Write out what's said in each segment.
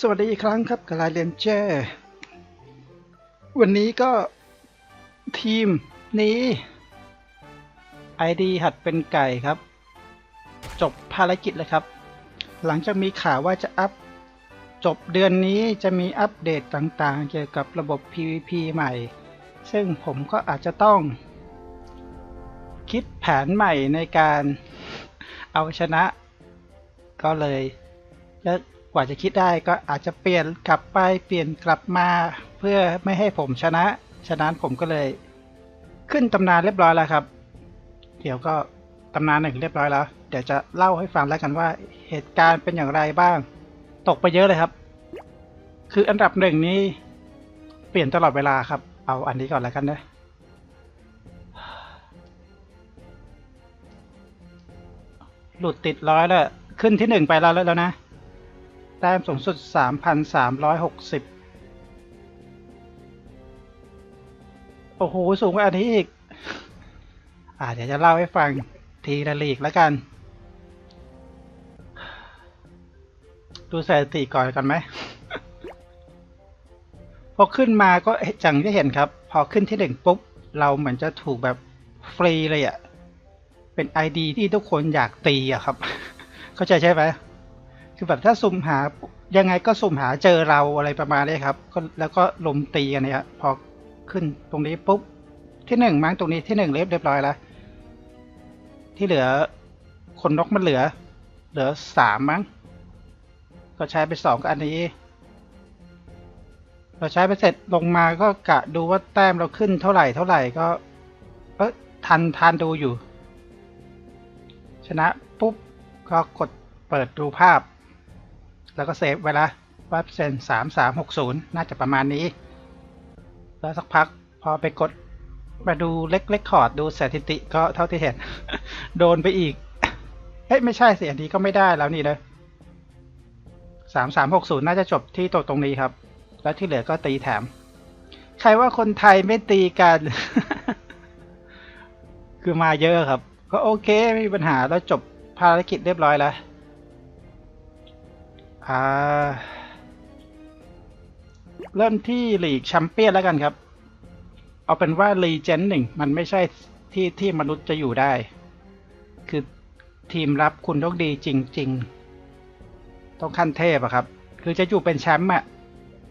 สวัสดีอีกครั้งครับกับลายเรียนเจอร์วันนี้ก็ทีมนี้ ID หัดเป็นไก่ครับ จบภารกิจเลยครับ หลังจากมีข่าวว่าจะอัพ จบเดือนนี้จะมีอัปเดตต่างๆ เกี่ยวกับระบบ PVP ใหม่ ซึ่งผมก็อาจจะต้อง คิดแผนใหม่ในการเอาชนะ ก็เลยแล้ว กว่าจะคิดได้ก็อาจจะเปลี่ยนกลับไปเปลี่ยนกลับมา เพื่อไม่ให้ผมชนะ ฉะนั้นผมก็เลย ขึ้นตำนานเรียบร้อยแล้วครับ เดี๋ยวก็ตำนานหนึ่งเรียบร้อยแล้ว เดี๋ยวจะเล่าให้ฟังแล้วกันว่าเหตุการณ์เป็นอย่างไรบ้าง ตกไปเยอะเลยครับ คืออันดับหนึ่งนี้ เปลี่ยนตลอดเวลาครับ เอาอันนี้ก่อนแล้วกันนะหลุดติดร้อยแล้ว ขึ้นที่หนึ่งไปแล้วแล้วนะ แต้มสูงสุดสามพันสามร้อยหกสิบโอ้โห สูงกว่าอันนี้อีก อ่าเดี๋ยวจะเล่าให้ฟังทีละลีกแล้วกัน ดูสถิติก่อนกันไหม พอขึ้นมาก็จังที่เห็นครับ พอขึ้นที่หนึ่งปุ๊บ เราเหมือนจะถูกแบบฟรีเลยอะ่ะ เป็น ID ที่ทุกคนอยากตีอะครับ เข้าใจใช่ไหม คือแบบถ้าสุ่มหายังไงก็สุ่มหาเจอเราอะไรประมาณนี้ครับแล้วก็ลมตีกันเนี่ยพอขึ้นตรงนี้ปุ๊บที่หนึ่งมั้งตรงนี้ที่หนึ่งเรียบเรียบร้อยแล้วที่เหลือคนนกมันเหลือ เหลือสามมั้งก็ใช้ไปสองกับอันนี้ เราใช้ไปเสร็จลงมาก็กะดูว่าแต้มเราขึ้นเท่าไหร่เท่าไหร่ก็เออทันทันดูอยู่ ชนะปุ๊บก็กดเปิดดูภาพ แล้วก็เซฟไว้ละว่าเปอร์เซ็นต์สามสามหกศูนย์น่าจะประมาณนี้ แล้วสักพักพอไปกดมาดูเล็กเล็กคอร์ดดูสถิติก็เท่าที่เห็น โดนไปอีก เฮ้ย ไม่ใช่สิอันนี้ก็ไม่ได้แล้วนี่นะสามสามหกศูนย์น่าจะจบที่ตัวตรงนี้ครับ แล้วที่เหลือก็ตีแถม ใครว่าคนไทยไม่ตีกัน คือมาเยอะครับ ก็โอเคไม่มีปัญหาแล้วจบภารกิจเรียบร้อยแล้ว อ่า เริ่มที่ลีกแชมเปี้ยนแล้วกันครับ เอาเป็นว่าลีเจนหนึ่งมันไม่ใช่ที่ที่มนุษย์จะอยู่ได้ คือทีมรับคุณต้องดีจริง ๆ ต้องขั้นเทพอะครับ คือจะอยู่เป็นแชมป์อะ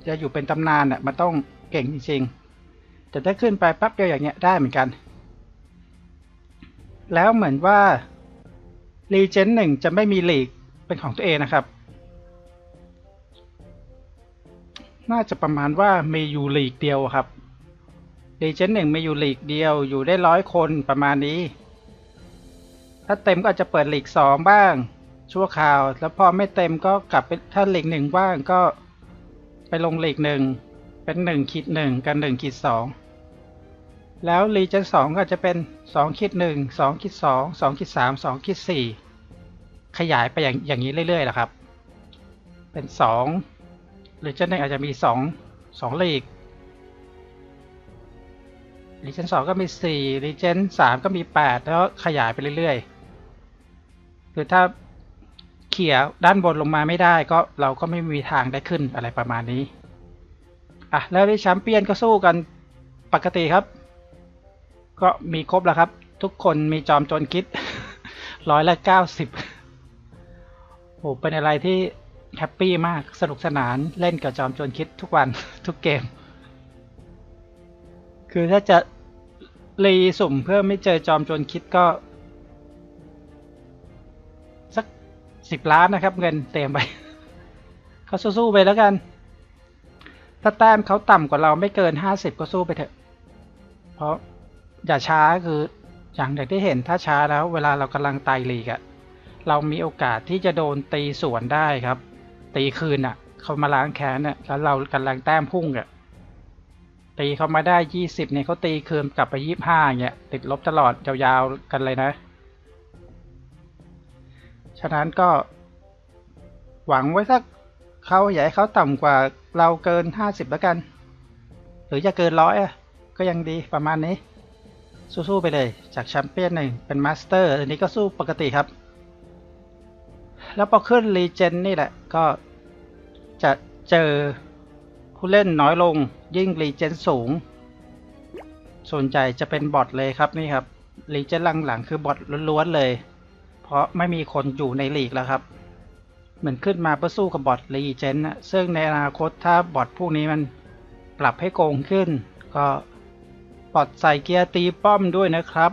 จะอยู่เป็นตำนานอะมันต้องเก่งจริงๆ แต่ถ้าขึ้นไปปั๊บเดียวอย่างเงี้ยได้เหมือนกัน แล้วเหมือนว่าลีเจนหนึ่งจะไม่มีลีกเป็นของตัวเองนะครับ น่าจะประมาณว่ามีอยู่ลีกเดียวครับลีเจนหนึ่งมีอยู่ลีกเดียวอยู่ได้ร้อยคนประมาณนี้ ถ้าเต็มก็อาจจะเปิดลีกสองบ้าง ชั่วคราว แล้วพอไม่เต็มก็กลับไปถ้าลีกหนึ่งว่างก็ไปลงลีกหนึ่งเป็นหนึ่งขีดหนึ่งกับหนึ่งขีดสองแล้วลีเจนสองก็จะเป็นสองขีดหนึ่งสองขีดสองสองขีดสามสองขีดสี่ขยายไปอย่างอย่างนี้เรื่อยๆแหละครับ เป็นสอง หรือเจนหนึ่งอาจจะมีสองสองลีกลีเจนสองก็มีสี่ลีเจนสามก็มีแปดแล้วขยายไปเรื่อยๆ คือถ้าเขี่ยด้านบนลงมาไม่ได้ก็เราก็ไม่มีทางได้ขึ้นอะไรประมาณนี้ อะ แล้วที่แชมเปี้ยนก็สู้กันปกติครับ ก็มีครบแล้วครับ ทุกคนมีจอมโจรคิดร้อยละเก้าสิบโหเป็นอะไรที่ แฮปปี้มากสนุกสนานเล่นกับจอมโจรคิดทุกวันทุกเกม คือถ้าจะรีสุ่มเพื่อไม่เจอจอมโจรคิดก็ สักสิบล้านนะครับ เงินเต็มไปเขาสู้ๆไปแล้วกัน ถ้าแต้มเขาต่ำกว่าเราไม่เกินห้าสิบก็สู้ไปเถอะ เพราะอย่าช้าคืออย่างอย่างที่เห็นถ้าช้าแล้วเวลาเรากำลังไต่ลีกอะเรามีโอกาสที่จะโดนตีสวนได้ครับ ตีคืนอะเขามาล้างแค้นอะแล้วเรากำลังแต้มพุ่งอะตีเขามาได้ยี่สิบเนี่ยเขาตีคืนกลับไปยี่ห้าเงี้ยติดลบตลอดยาวๆกันเลยนะ ฉะนั้นก็ หวังไว้สักเขาอยากให้เขาต่ำกว่าเราเกินห้าสิบแล้วกัน หรือจะเกินร้อยอะก็ยังดีประมาณนี้ สู้ๆไปเลยจากแชมเปี้ยนหนึ่งเป็นมาสเตอร์ อันนี้ก็สู้ปกติครับ แล้วพอขึ้นรีเจนนี่แหละ ก็จะเจอผู้เล่นน้อยลงยิ่งรีเจนสูง ส่วนใหญ่จะเป็นบอทเลยครับนี่ครับรีเจนหลังๆคือบอทล้วนๆเลย เพราะไม่มีคนอยู่ในลีกแล้วครับ เหมือนขึ้นมาเพื่อสู้กับบอทรีเจนนะซึ่งในอนาคตถ้าบอทพวกนี้มันปรับให้โกงขึ้น ก็บอทใส่เกียร์ตีป้อมด้วยนะครับ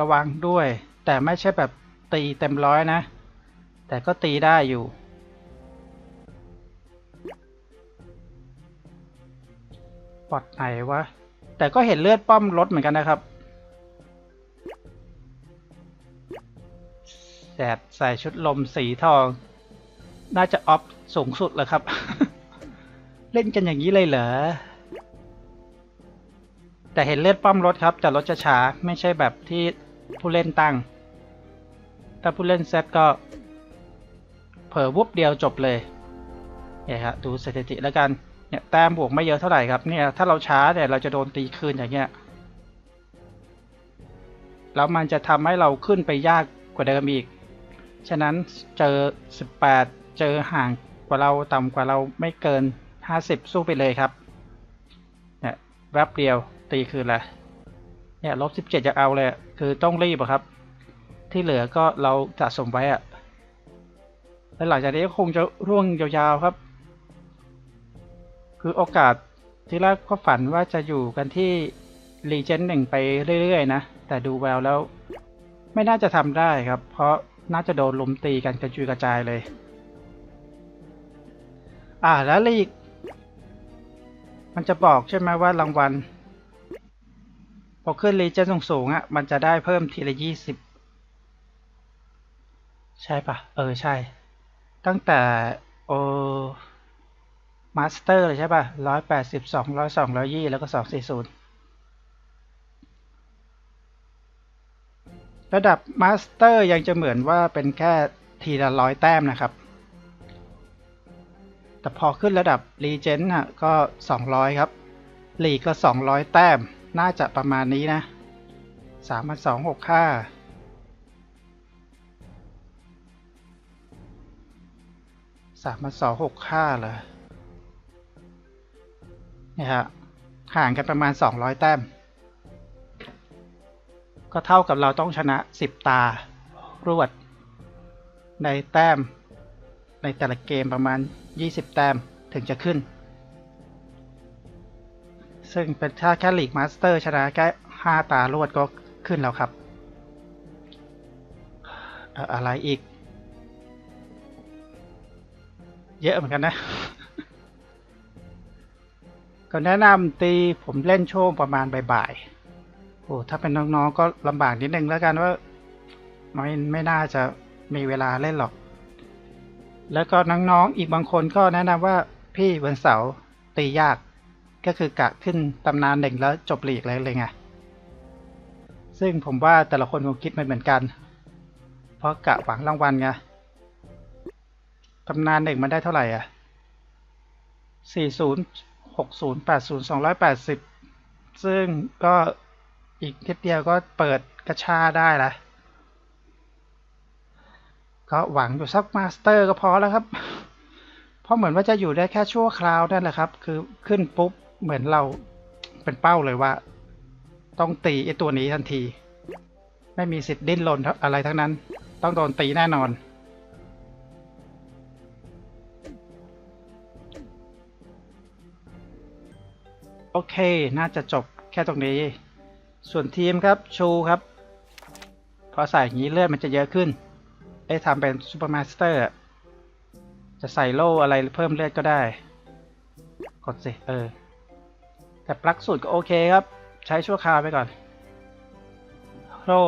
ระวังด้วย แต่ไม่ใช่แบบตีเต็มร้อยนะ แต่ก็ตีได้อยู่ปลอดไหนวะ แต่ก็เห็นเลือดป้อมลดเหมือนกันนะครับ แสดใส่ชุดลมสีทอง น่าจะออฟสูงสุดแล้วครับ เล่นกันอย่างนี้เลยเหรอ แต่เห็นเลือดป้อมลดครับ แต่ลดจะช้า ไม่ใช่แบบที่ผู้เล่นตั้ง ถ้าผู้เล่นเซตก็ เผลอวุบเดียวจบเลยเนี่ยครับดูสถิติแล้วกันเนี่ยแต้มบวกไม่เยอะเท่าไหร่ครับเนี่ยถ้าเราช้าเนี่ยเราจะโดนตีคืนอย่างเงี้ยแล้วมันจะทำให้เราขึ้นไปยากกว่าเดิมอีก ฉะนั้นเจอ 18 เจอห่างกว่าเราต่ำกว่าเราไม่เกิน 50 สู้ไปเลยครับ เนี่ยแวบเดียวตีคืนละเนี่ยลบ 17 จะเอาเลย คือต้องรีบครับ ที่เหลือก็เราสะสมไว้อะ แล้วหลังจากนี้ก็คงจะร่วงยาวๆครับ คือโอกาสที่แรกก็ฝันว่าจะอยู่กันที่รีเจนหนึ่งไปเรื่อยๆนะ แต่ดูแววแล้ว ไม่น่าจะทำได้ครับ เพราะน่าจะโดนลุมตีกันกระจุยกระจายเลย อ่าแล้วลีก มันจะบอกใช่ไหมว่ารางวัลพอขึ้นรีเจนสูงๆอะ มันจะได้เพิ่มทีละยี่สิบใช่ปะเออใช่ ตั้งแต่โอมาสเตอร์เลยใช่ป่ะร้อยแปดสิบสองร้อยสองร้อยยี่แล้วก็สองสี่ศูนย์ระดับมาสเตอร์ยังจะเหมือนว่าเป็นแค่ทีละร้อยแต้มนะครับ แต่พอขึ้นระดับรีเจนต์ฮะงร้อยครับหลีกลร้อยแต้ม น่าจะประมาณนี้นะสามพันสองหก2 6า สามพันสองหกค่าเหรอเนี่ฮะห่างกันประมาณ200แต้ม ก็เท่ากับเราต้องชนะ10ตารวด ในแต้ม ในแต่ละเกมประมาณ20แต้มถึงจะขึ้น ซึ่งเป็นถ้าแค่ลีกมาสเตอร์ชนะแค่5ตารวดก็ขึ้นแล้วครับ อะไรอีก เยอะเหมือนกันนะ ก็แนะนำตีผมเล่นช่วงประมาณบ่ายๆ โอ้ ถ้าเป็นน้องๆ ก็ลำบากนิดนึงแล้วกันว่าไม่ไม่น่าจะมีเวลาเล่นหรอก แล้วก็น้องๆ อีกบางคนก็แนะนำว่าพี่วันเสาร์ตียาก ก็คือกะขึ้นตำนานหนึ่งแล้วจบหลีกเลยเลยไง ซึ่งผมว่าแต่ละคนคงคิดไม่เหมือนกัน เพราะกะหวังรางวัลไง ตำนานหนึ่งมันได้เท่าไหร่อะสี่ศูนย์หกศูนย์แปดศูนย์สองร้อยแปดสิบซึ่งก็อีกนิดเดียวก็เปิดกระชาได้ละก็หวังอยู่สักมาสเตอร์ก็พอแล้วครับ เพราะเหมือนว่าจะอยู่ได้แค่ชั่วคราวนั่นแหละครับ คือขึ้นปุ๊บเหมือนเราเป็นเป้าเลยว่า ต้องตีไอตัวนี้ทันที ไม่มีสิทธิ์ดิ้นรนอะไรทั้งนั้น ต้องโดนตีแน่นอน อเค น่าจะจบแค่ตรงนี้ ส่วนทีมครับชูครับพอใส่อย่างนี้เลือดมันจะเยอะขึ้นไอ้ทำเป็นซูเปอร์มาสเตอร์จะใส่โล่อะไรเพิ่มเลือดก็ได้ กดสิเออ แต่ปลั๊กสูตรก็โอเคครับ ใช้ชั่วคราวไปก่อน โล่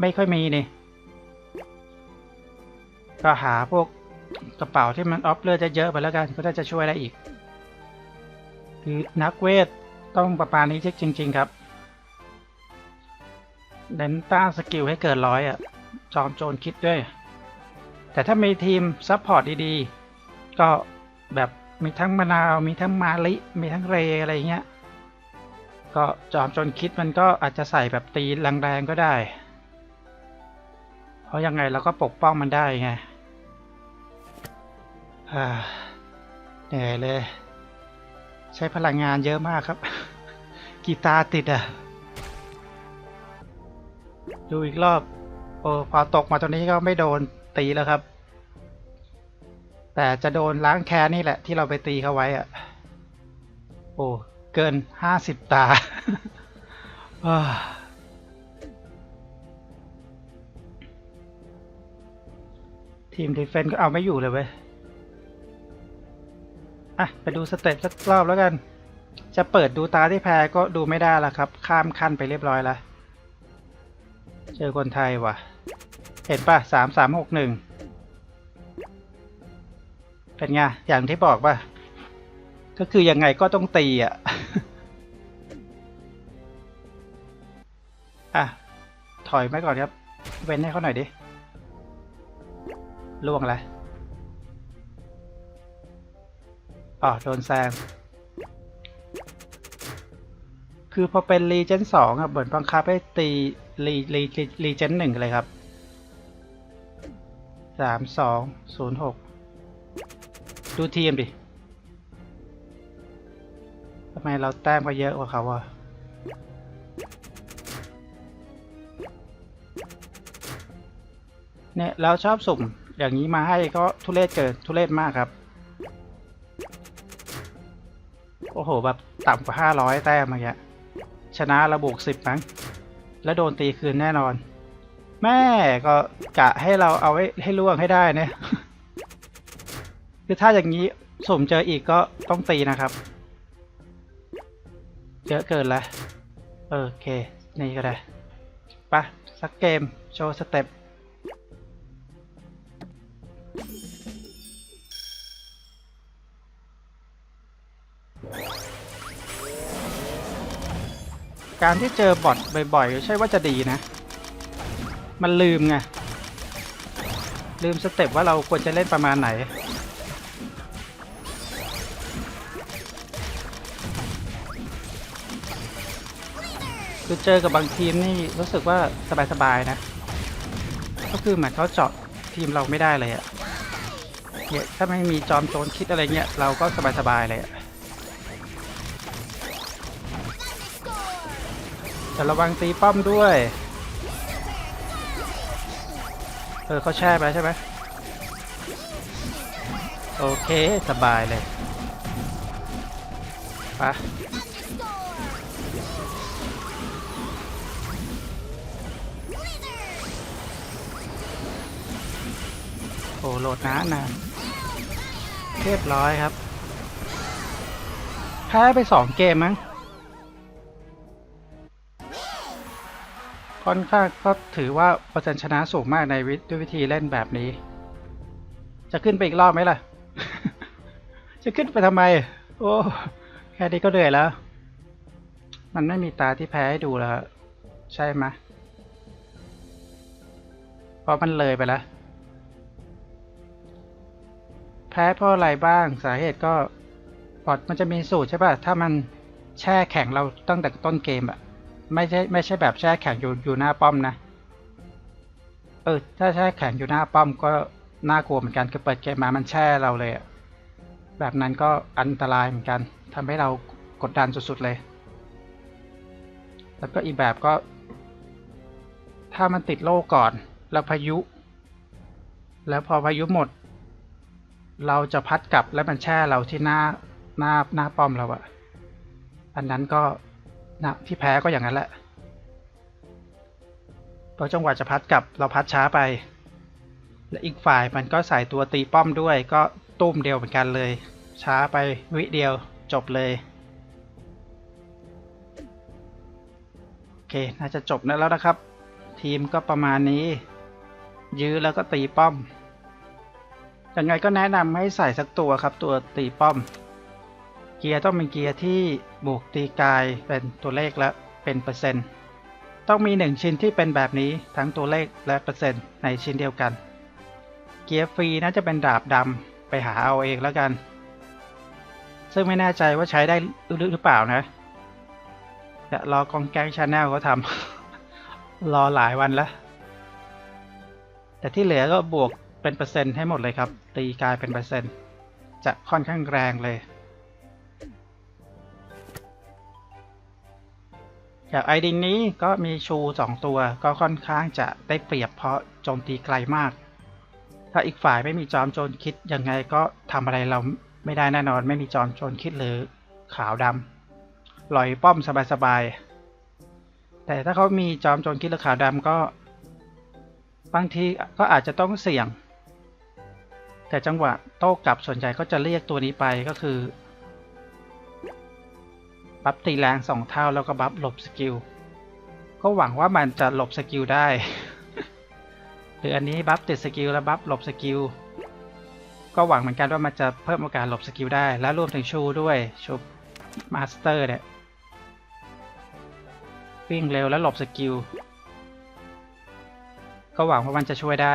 ไม่ค่อยมีนี่ ก็หาพวกกระเป๋าที่มันออฟเลือดจะเยอะไปแล้วกัน ก็น่าจะช่วยได้อีก คือนักเวทต้องประมานี้เช็คจริง ๆ ครับเน้นต้าสกิลให้เกิดร้อยอะ จอมโจรคิดด้วย แต่ถ้ามีทีมซัพพอร์ตดีๆ ก็แบบมีทั้งมะนาว มีทั้งมาลิ มีทั้งเรอะไรเงี้ย ก็จอมโจรคิดมันก็อาจจะใส่แบบตีแรงๆก็ได้ เพราะยังไงเราก็ปกป้องมันได้ไงอ่าเหนื่อยเลย ใช้พลังงานเยอะมากครับ กีตาร์ติดอะ ดูอีกรอบ โอ้พอตกมาตรงนี้ก็ไม่โดนตีแล้วครับ แต่จะโดนล้างแค้นนี่แหละ ที่เราไปตีเขาไว้อะ โอ้ เกินห้าสิบตาอ้าทีมดีเฟนก็เอาไม่อยู่เลยเว้ย อะไปดูสเต็ปสักรอบแล้วกัน จะเปิดดูตาที่แพ้ก็ดูไม่ได้แล้วครับ ข้ามขั้นไปเรียบร้อยแล้วเจอคนไทยว่ะ เห็นป่ะสามสามหกหนึ่งเป็นไง อย่างที่บอกป่ะ ก็คือยังไงก็ต้องตีอะ อะ ถอยมาก่อนครับ เว้นให้เขาหน่อยดิล่วงแล้ว อ๋อโดนแซง คือพอเป็นรีเจนสองอะเหมือนบังคับให้ตีรีรีรีเจนหนึ่งเลยครับสามสองศูนย์หกดูทีมดิทำไมเราแต้มก็เยอะกว่าเขาอะเนี่ยเราชอบสุ่มอย่างนี้มาให้ก็ทุเรศเกินทุเรศมากครับ อ้โห แบบต่ำกว่าห้าร้อยแต้มเมื่อกี้ยชนะระบุกสิบมั้งแล้วโดนตีคืนแน่นอน แม่ก็กะให้เราเอาไว้ให้ล่วงให้ได้เนี่ยคือถ้าอย่างนี้สุ่มเจออีกก็ต้องตีนะครับ เยอะเกินแล้วโอเค นี่ก็ได้ปะสักเกม โชว์สเต็ป การที่เจอบอทบ่อยๆ ไม่ใช่ว่าจะดีนะ มันลืมไง ลืมสเต็ปว่าเราควรจะเล่นประมาณไหน คือเจอกับบางทีมนี่รู้สึกว่าสบายๆนะ ก็คือเหมือนเขาเจาะทีมเราไม่ได้เลยอะเนี่ยถ้าไม่มีจอมโจรคิดอะไรเงี้ยเราก็สบายๆเลยอะ แต่ระวังตีป้อมด้วย เออเขาแช่ไปใช่ไหมโอเคสบายเลยปะโอ้โหลดน้านนานเรียบร้อยครับแพ้ไปสองเกมมั้ง ค่อนข้างก็ถือว่าเปอร์เซ็นต์ชนะสูงมากในวิด้วยวิธีเล่นแบบนี้ จะขึ้นไปอีกรอบไหมล่ะ จะขึ้นไปทำไม โอ้แค่นี้ก็เหนื่อยแล้ว มันไม่มีตาที่แพ้ให้ดูแล้วใช่ไหมเพราะมันเลยไปแล้ว แพ้เพราะอะไรบ้างสาเหตุก็พอร์ตมันจะมีสูตรใช่ป่ะ ถ้ามันแช่แข็งเราตั้งแต่ต้นเกมอะ ไม่ใช่ไม่ใช่แบบแช่แข็งอยู่อยู่หน้าป้อมนะ เออ ถ้าแช่แข็งอยู่หน้าป้อมก็น่ากลัวเหมือนกันคือเปิดเกมมามันแช่เราเลยแบบนั้นก็อันตรายเหมือนกันทำให้เรากดดันสุดๆเลย แล้วก็อีกแบบก็ ถ้ามันติดโล่ก่อนแล้วพายุ แล้วพอพายุหมด เราจะพัดกลับแล้วมันแช่เราที่หน้าหน้าหน้าป้อมเราอะอันนั้นก็ นะที่แพ้ก็อย่างนั้นแหละเพราะจังหวะจะพัดกลับเราพัดช้าไป และอีกฝ่ายมันก็ใส่ตัวตีป้อมด้วย ก็ตุ้มเดียวเหมือนกันเลย ช้าไปวิเดียวจบเลยโอเคน่าจะจบแล้วนะครับ ทีมก็ประมาณนี้ ยื้อแล้วก็ตีป้อมยังไงก็แนะนำให้ใส่สักตัวครับตัวตีป้อม เกียร์ต้องเป็นเกียร์ที่บวกตีกายเป็นตัวเลขและเป็นเปอร์เซ็นต์ ต้องมีหนึ่งชิ้นที่เป็นแบบนี้ทั้งตัวเลขและเปอร์เซ็นต์ในชิ้นเดียวกัน เกียร์ฟรีน่าจะเป็นดาบดำไปหาเอาเองแล้วกัน ซึ่งไม่แน่ใจว่าใช้ได้หรือเปล่านะเดี๋ยวรอกองแก๊งชาแนลเขาทำ รอหลายวันแล้ว แต่ที่เหลือก็บวกเป็นเปอร์เซ็นต์ให้หมดเลยครับ ตีกายเป็นเปอร์เซ็นต์ จะค่อนข้างแรงเลย จากไอดินนี้ก็มีชูสองตัวก็ค่อนข้างจะได้เปรียบเพราะโจมตีไกลมาก ถ้าอีกฝ่ายไม่มีจอมโจรคิดยังไงก็ทำอะไรเราไม่ได้แน่นอนไม่มีจอมโจรคิดหรือขาวดำลอยป้อมสบายๆ แต่ถ้าเขามีจอมโจรคิดหรือขาวดำก็ บางทีก็อาจจะต้องเสี่ยง แต่จังหวะโต้กลับส่วนใหญ่ก็จะเรียกตัวนี้ไปก็คือ บัฟตีแรงสองเท่าแล้วก็บัฟหลบสกิล ก็หวังว่ามันจะหลบสกิลได้ หรืออันนี้บัฟติดสกิลแล้วบัฟหลบสกิล ก็หวังเหมือนกันว่ามันจะเพิ่มโอกาสหลบสกิลได้ และรวมถึงชูด้วยชูมาสเตอร์เนี่ยวิ่งเร็วแล้วหลบสกิล ก็หวังว่ามันจะช่วยได้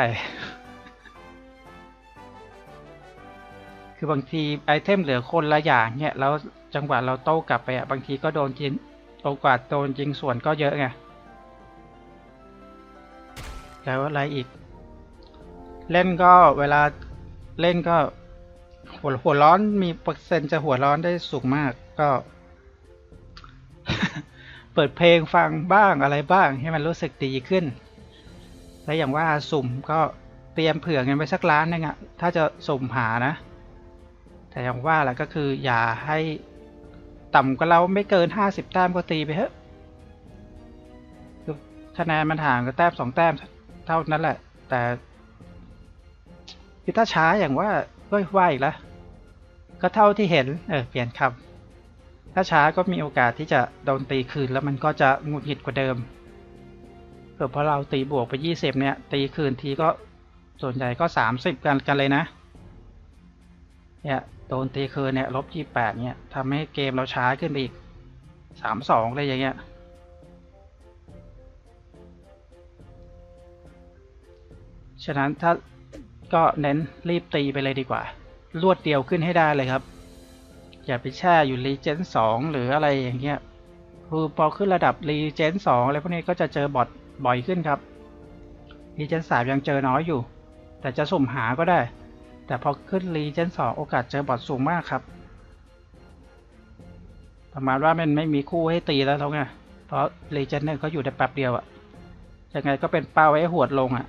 คือบางทีไอเทมเหลือคนละอย่างเนี่ยแล้วจังหวะเราโต้กลับไปอะบางทีก็โดนยิงโอกาสโดนยิงส่วนก็เยอะไงแล้วอะไรอีก เล่นก็เวลาเล่นก็หัวหัวร้อนมีเปอร์เซ็นต์จะหัวร้อนได้สูงมากก็ เปิดเพลงฟังบ้างอะไรบ้าง ให้มันรู้สึกดีขึ้น และอย่างว่าสุ่มก็เตรียมเผื่อเงินไว้สักล้านนึงอะถ้าจะสุ่มหานะ แต่อย่างว่าแหละก็คืออย่าให้ต่ำกว่าเราไม่เกินห้าสิบแต้มก็ตีไปเถอะคะแนนมันห่างกับแต้มสองแต้มเท่านั้นแหละ แต่คือถ้าช้าอย่างว่าก็ว่าอีกแล้วก็เท่าที่เห็นเออเปลี่ยนคำถ้าช้าก็มีโอกาสที่จะโดนตีคืนแล้วมันก็จะหงุดหงิดกว่าเดิมเผื่อพอเราตีบวกไปยี่สิบเนี่ย ตีคืนทีก็ส่วนใหญ่ก็สามสิบกันกันเลยนะเนี่ย โดนตีคืนเนี่ยลบยี่แปดเนี่ยทำให้เกมเราช้าขึ้นไปอีกสามสองเลยอย่างเงี้ยฉะนั้นถ้าก็เน้นรีบตีไปเลยดีกว่า รวดเดียวขึ้นให้ได้เลยครับ อย่าไปแช่อยู่รีเจนสองหรืออะไรอย่างเงี้ยคือพอขึ้นระดับรีเจนสองอะไรพวกนี้ก็จะเจอบอทบ่อยขึ้นครับรีเจนสามยังเจอน้อยอยู่ แต่จะสุ่มหาก็ได้ แต่พอขึ้นรีเจนสองโอกาสเจอบอทสูงมากครับ ประมาณว่ามันไม่มีคู่ให้ตีแล้วทั้งไงเพราะรีเจนหนึ่งเขาอยู่ได้แป๊บเดียวอะยังไงก็เป็นเป้าไว้หวดลงอะ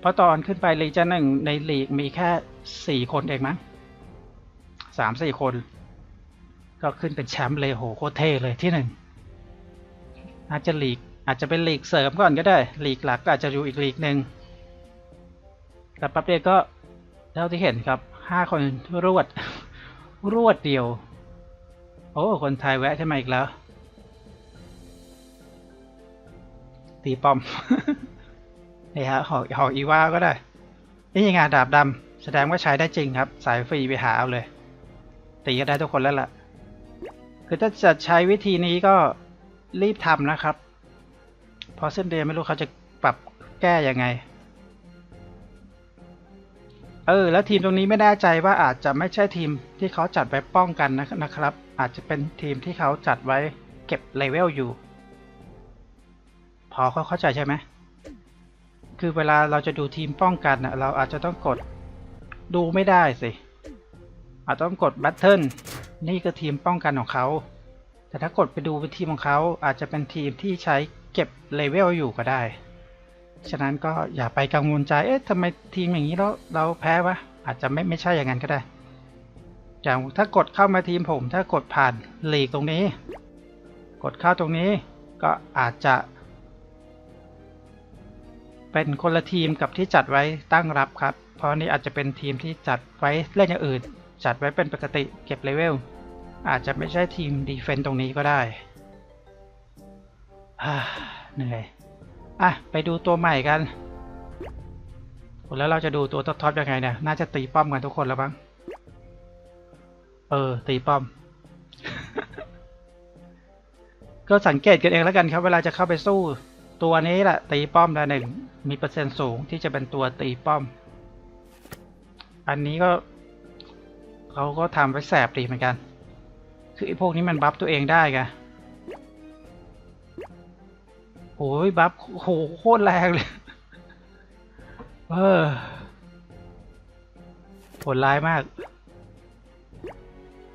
เพราะตอนขึ้นไปลีเจนหนึ่งในลีกมีแค่สี่คนเองมั้งสามสี่คน ก็ขึ้นเป็นแชมป์เลยโหโคเท่เลยที่หนึ่งอาจจะลีกอาจจะเป็นลีกเสริมก่อนก็ได้ลีกหลักก็อาจจะอยู่อีกลีกหนึ่ง แต่ปั๊บเดียวก็เท่าที่เห็นครับห้าคนรวด รวดเดียว โอ้คนไทยแวะขึ้นมอีกแล้ว ตีปอมนี่ฮะหอกหอกอีวาก็ได้ นี่ยังไงดาบดำแสดงว่าใช้ได้จริงครับ สายฟรีไปหาเอาเลย ตีก็ได้ทุกคนแล้วล่ะ คือถ้าจะใช้วิธีนี้ก็รีบทำนะครับพราะเส้นเดือนไม่รู้เขาจะปรับแก้ยังไง เออ แล้วทีมตรงนี้ไม่แน่ใจว่าอาจจะไม่ใช่ทีมที่เขาจัดไว้ป้องกันนะนะครับ อาจจะเป็นทีมที่เขาจัดไว้เก็บเลเวลอยู่ พอเขาเข้าใจใช่ไหมคือเวลาเราจะดูทีมป้องกันนะเราอาจจะต้องกดดูไม่ได้สิ อาจต้องกดบัตเทิลนี่คือทีมป้องกันของเขา แต่ถ้ากดไปดูเป็นทีมของเขาอาจจะเป็นทีมที่ใช้เก็บเลเวลอยู่ก็ได้ ฉะนั้นก็อย่าไปกังวลใจ เอ๊ะทำไมทีมอย่างนี้เราเราแพ้วะ อาจจะไม่ไม่ใช่อย่างนั้นก็ได้ อย่างถ้ากดเข้ามาทีมผม ถ้ากดผ่านหลีกตรงนี้ กดเข้าตรงนี้ก็อาจจะ เป็นคนละทีมกับที่จัดไว้ตั้งรับครับ เพราะนี่อาจจะเป็นทีมที่จัดไว้เล่นอย่างอื่น จัดไว้เป็นปกติเก็บเลเวล อาจจะไม่ใช่ทีมดีเฟนต์ตรงนี้ก็ได้อ่าเหนื่อย อะ ไปดูตัวใหม่กัน แล้วเราจะดูตัวท็อปๆยังไงเนี่ย น่าจะตีป้อมกันทุกคนแล้วบ้างเออ ตีป้อม ก็สังเกตกันเองแล้วกันครับ เวลาจะเข้าไปสู้ ตัวนี้แหละตีป้อมละหนึ่ง มีเปอร์เซ็นต์สูงที่จะเป็นตัวตีป้อม อันนี้ก็เขาก็ทำไว้แสบดีเหมือนกัน คือไอ้พวกนี้มันบัฟตัวเองได้ไง โอ้ยบัฟโหโคตรแรงเลย เออโหดร้ายมาก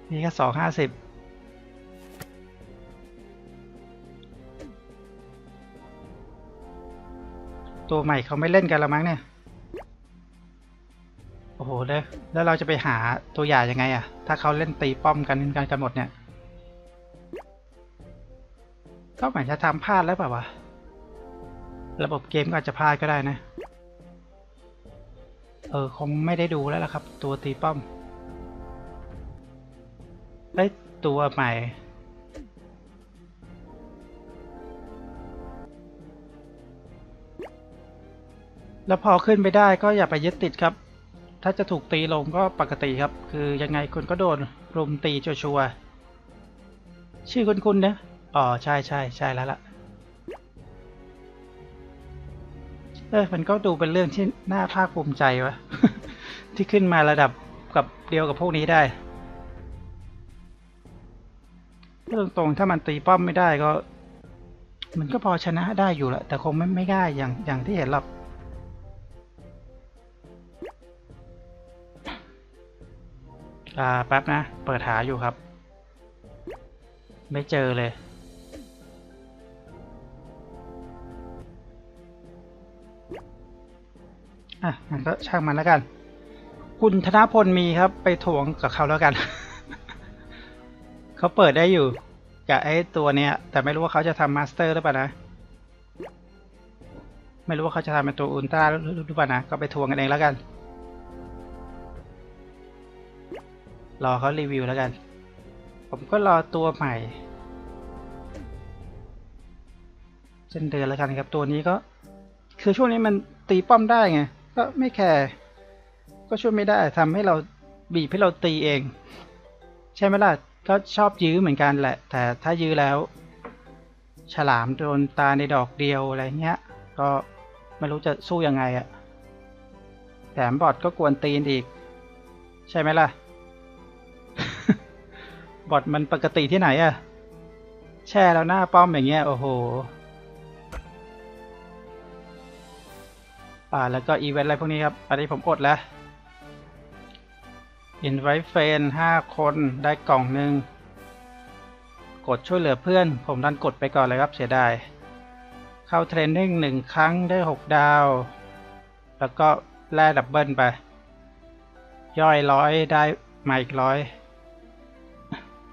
นี่ก็สองห้าสิบตัวใหม่เขาไม่เล่นกันแล้วมั้งเนี่ย โอ้โห แล้ว แล้วเราจะไปหาตัวอย่างยังไงอะถ้าเขาเล่นตีป้อมกันกันกันหมดเนี่ย ก็เหมือนจะทำพลาดแล้วเปล่าวะ ระบบเกมก็อาจจะพลาดก็ได้นะ เออ คงไม่ได้ดูแล้วล่ะครับ ตัวตีป้อมได้ตัวใหม่ แล้วพอขึ้นไปได้ก็อย่าไปยึดติดครับ ถ้าจะถูกตีลงก็ปกติครับ คือยังไงคุณก็โดนรุมตีชัวร์ๆชื่อคุณคุณนะ อ๋อ ใช่ใช่ใช่แล้วล่ะ เออมันก็ดูเป็นเรื่องที่น่าภาคภูมิใจวะที่ขึ้นมาระดับกับเดียวกับพวกนี้ได้พูดตรงถ้ามันตีป้อมไม่ได้ก็ มันก็พอชนะได้อยู่แหละแต่คงไม่ไม่ได้อย่างอย่างที่เห็นหรอกอ่าแป๊บนะ เปิดหาอยู่ครับ ไม่เจอเลย อะมันก็ช่างมันแล้วกัน คุณธนพลมีครับ ไปถ่วงกับเขาแล้วกัน เขาเปิดได้อยู่กับไอ้ตัวเนี้ย แต่ไม่รู้ว่าเขาจะทำมาสเตอร์หรือเปล่านะ ไม่รู้ว่าเขาจะทำเป็นตัวอุลตร้าหรือเปล่านะ ก็ไปทวงกันเองแล้วกัน รอเขารีวิวแล้วกัน ผมก็รอตัวใหม่เช่นเดือนแล้วกันครับตัวนี้ก็ คือช่วงนี้มันตีป้อมได้ไง ก็ไม่แคร์ก็ช่วยไม่ได้ทำให้เราบีบให้เราตีเอง ใช่ไหมล่ะก็ชอบยื้อเหมือนกันแหละ แต่ถ้ายื้อแล้ว ฉลามโดนตาในดอกเดียวอะไรเงี้ย ก็ไม่รู้จะสู้ยังไงอะแถมบอทก็กวนตีนอีก ใช่ไหมล่ะ บอทมันปกติที่ไหนอะแช่แล้วหน้าป้อมอย่างเงี้ยโอ้โห อ่าแล้วก็อีเวนต์อะไรพวกนี้ครับ อันนี้ผมอดแล้ว invite friend ห้าคนได้กล่องหนึ่งกดช่วยเหลือเพื่อน ผมดันกดไปก่อนเลยครับเสียดาย เข้าเทรนนิ่งหนึ่งครั้งได้หกดาว แล้วก็แล่ดับเบิลไป ย่อยร้อยได้มาอีกร้อย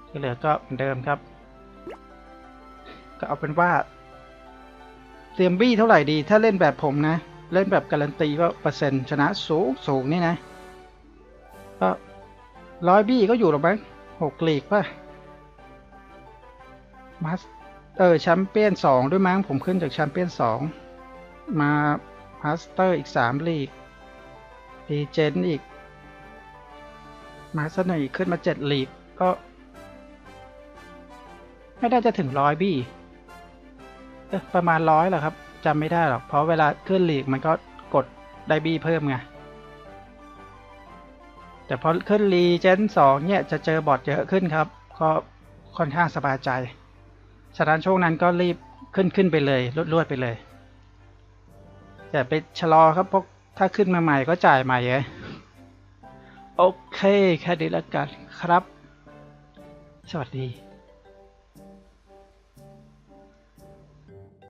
ที่เหลือก็เหมือนเดิมครับ ก็เอาเป็นว่าเตรียมบี้เท่าไหร่ดีถ้าเล่นแบบผมนะ เล่นแบบการันตีว่าเปอร์เซ็นต์ชนะสูงสูงนี่นะ ก็ร้อยบี้ก็อยู่หรอมั้งหกลีกป่ะมาสเออแชมเปี้ยนสองด้วยมั้งผมขึ้นจากแชมเปี้ยนสองมามาสเตอร์อีกสามลีกดีเจนอีก มาสเตอร์อีกขึ้นมาเจ็ดลีกก็ไม่ได้จะถึงร้อยบี้ประมาณร้อยแหละครับ จำไม่ได้หรอก เพราะเวลาขึ้นลีกมันก็กดได้บี้เพิ่มไง แต่พอขึ้นรีเจนสองเนี่ยจะเจอบอทเยอะขึ้นครับ ก็ค่อนข้างสบายใจ ฉะนั้นช่วงนั้นก็รีบขึ้นขึ้นไปเลยรวดๆไปเลย อย่าไปชะลอครับเพราะถ้าขึ้นมาใหม่ก็จ่ายใหม่ไงโอเค แค่นี้แล้วกันครับ สวัสดี